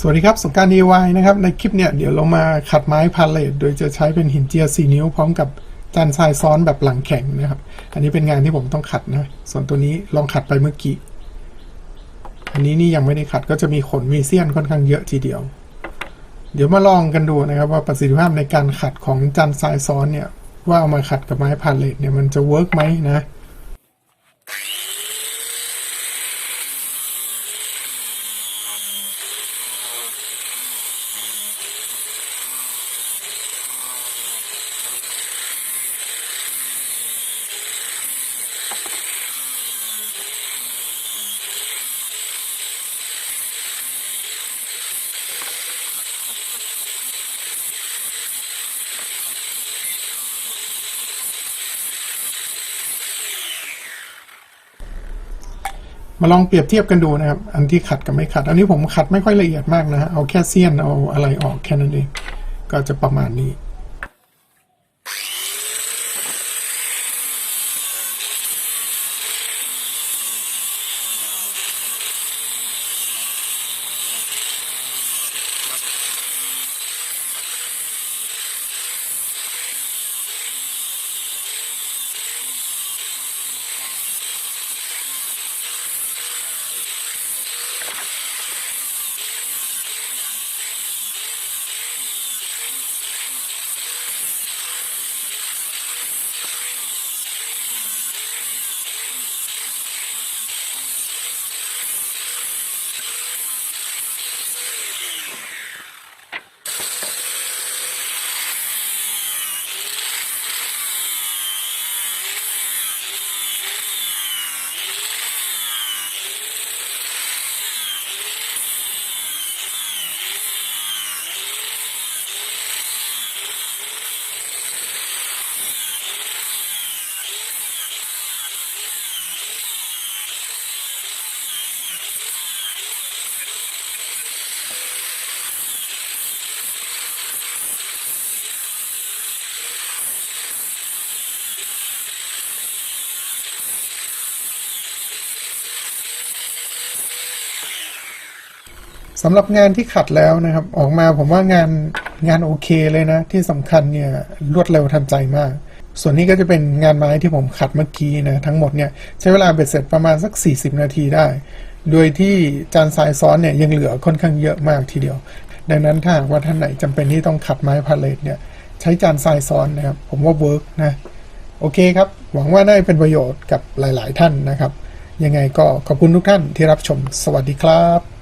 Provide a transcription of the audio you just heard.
สวัสดีครับสงกราร DIY นะครับ ในคลิปเนี่ย เดี๋ยวเรามาขัดไม้พาเลตโดยจะใช้เป็นหินเจีย4นิ้ว พร้อมกับจานทรายซ้อนแบบหลังแข็งนะครับ อันนี้เป็นงานที่ผมต้องขัดนะ ส่วนตัวนี้ลองขัดไปเมื่อกี้ อันนี้นี่ยังไม่ได้ขัดก็จะมีขนมีเสี้ยนค่อนข้างเยอะทีเดียว เดี๋ยวมาลองกันดูนะครับว่าประสิทธิภาพในการขัดของจานทรายซ้อนเนี่ย ว่าเอามาขัดกับไม้พาเลตเนี่ยมันจะเวิร์กไหมนะ มาลองเปรียบเทียบกันดูนะครับ อันที่ขัดกับไม่ขัด อันนี้ผมขัดไม่ค่อยละเอียดมากนะฮะ เอาแค่เสี้ยน เอาอะไรออกแค่นั้นเอง ก็จะประมาณนี้ สำหรับงานที่ขัดแล้วนะครับ ออกมาผมว่างานงานโอเคเลยนะ ที่สำคัญเนี่ยรวดเร็วทันใจมาก ส่วนนี้ก็จะเป็นงานไม้ที่ผมขัดเมื่อกี้นะทั้งหมดเนี่ยใช้เวลาเบ็ดเสร็จประมาณสัก 40 นาทีได้ โดยที่จานทรายซ้อนเนี่ยยังเหลือค่อนข้างเยอะมากทีเดียว ดังนั้นถ้าหากว่าท่านไหนจำเป็นที่ต้องขัดไม้พาเลตเนี่ยใช้จานทรายซ้อนนะครับ ผมว่าเวิร์กนะโอเคครับ หวังว่าได้เป็นประโยชน์กับหลาย ๆ ท่านนะครับ ยังไงก็ขอบคุณทุกท่านที่รับชม สวัสดีครับ